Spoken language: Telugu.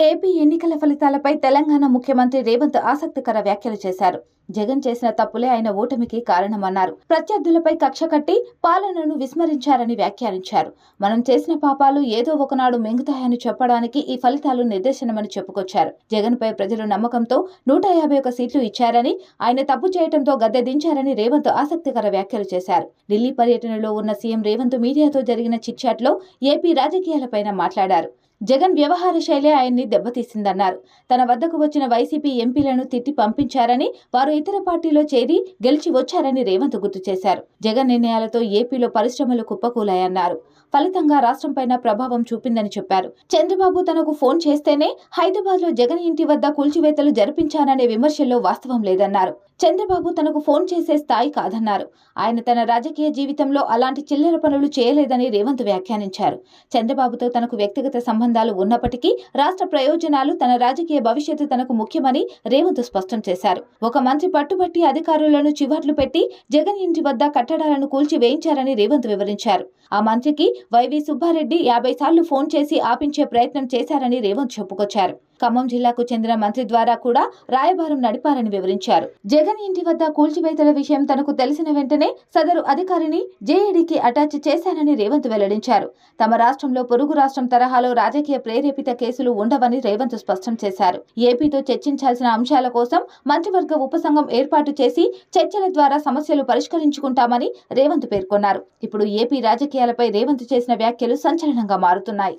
ఏపీ ఎన్నికల ఫలితాలపై తెలంగాణ ముఖ్యమంత్రి రేవంత్ ఆసక్తికర వ్యాఖ్యలు చేశారు. జగన్ చేసిన తప్పులే ఆయన ఓటమికి కారణమన్నారు. ప్రత్యర్థులపై కక్ష కట్టి పాలనను విస్మరించారని వ్యాఖ్యానించారు. మనం చేసిన పాపాలు ఏదో ఒకనాడు మింగుతాయని చెప్పడానికి ఈ ఫలితాలు నిదర్శనమని చెప్పుకొచ్చారు. జగన్ పై ప్రజలు నమ్మకంతో నూట యాభై ఒక సీట్లు ఇచ్చారని ఆయన తప్పు చేయడంతో గద్దె దించారని రేవంత్ ఆసక్తికర వ్యాఖ్యలు చేశారు. ఢిల్లీ పర్యటనలో ఉన్న సీఎం రేవంత్ మీడియాతో జరిగిన చిట్చాట్లో ఏపీ రాజకీయాలపైన మాట్లాడారు. జగన్ వ్యవహార శైలే ఆయన్ని దెబ్బతీసిందన్నారు. తన వద్దకు వచ్చిన వైసీపీ ఎంపీలను తిట్టి పంపించారని వారు ఇతర పార్టీలో చేరి గెలిచి వచ్చారని రేవంత్ గుర్తు చేశారు. జగన్ నిర్ణయాలతో ఏపీలో పరిశ్రమలు కుప్పకూలాయన్నారు. ఫలితంగా రాష్ట్రంపైన ప్రభావం చూపిందని చెప్పారు. చంద్రబాబు తనకు ఫోన్ చేస్తేనే హైదరాబాద్లో జగన్ ఇంటి వద్ద కూల్చివేతలు జరిపించారనే విమర్శల్లో వాస్తవం లేదన్నారు. చంద్రబాబు తనకు ఫోన్ చేసే స్థాయి కాదన్నారు. ఆయన తన రాజకీయ జీవితంలో అలాంటి చిల్లర పనులు చేయలేదని రేవంత్ వ్యాఖ్యానించారు. చంద్రబాబుతో తనకు వ్యక్తిగత సంబంధాలు ఉన్నప్పటికీ రాష్ట్ర ప్రయోజనాలు తన రాజకీయ భవిష్యత్తు తనకు ముఖ్యమని రేవంత్ స్పష్టం చేశారు. ఒక మంత్రి పట్టుబట్టి అధికారులను చివాట్లు పెట్టి జగన్ ఇంటి వద్ద కట్టడాలను కూల్చి వేయించారని రేవంత్ వివరించారు. ఆ మంత్రికి వైవి సుబ్బారెడ్డి యాభై సార్లు ఫోన్ చేసి ఆపించే ప్రయత్నం చేశారని రేవంత్ చెప్పుకొచ్చారు. ఖమ్మం జిల్లాకు చెందిన మంత్రి ద్వారా కూడా రాయబారం నడిపారని వివరించారు. జగన్ ఇంటి వద్ద కూల్చివేతల విషయం తనకు తెలిసిన వెంటనే సదరు అధికారిని జేఏడీకి అటాచ్ చేశానని రేవంత్ వెల్లడించారు. తమ రాష్ట్రంలో పొరుగు రాష్ట్రం తరహాలో రాజకీయ ప్రేరేపిత కేసులు ఉండవని రేవంత్ స్పష్టం చేశారు. ఏపీతో చర్చించాల్సిన అంశాల కోసం మంత్రివర్గ ఉపసంఘం ఏర్పాటు చేసి చర్చల ద్వారా సమస్యలు పరిష్కరించుకుంటామని రేవంత్ పేర్కొన్నారు. ఇప్పుడు ఏపీ రాజకీయాలపై రేవంత్ చేసిన వ్యాఖ్యలు సంచలనంగా మారుతున్నాయి.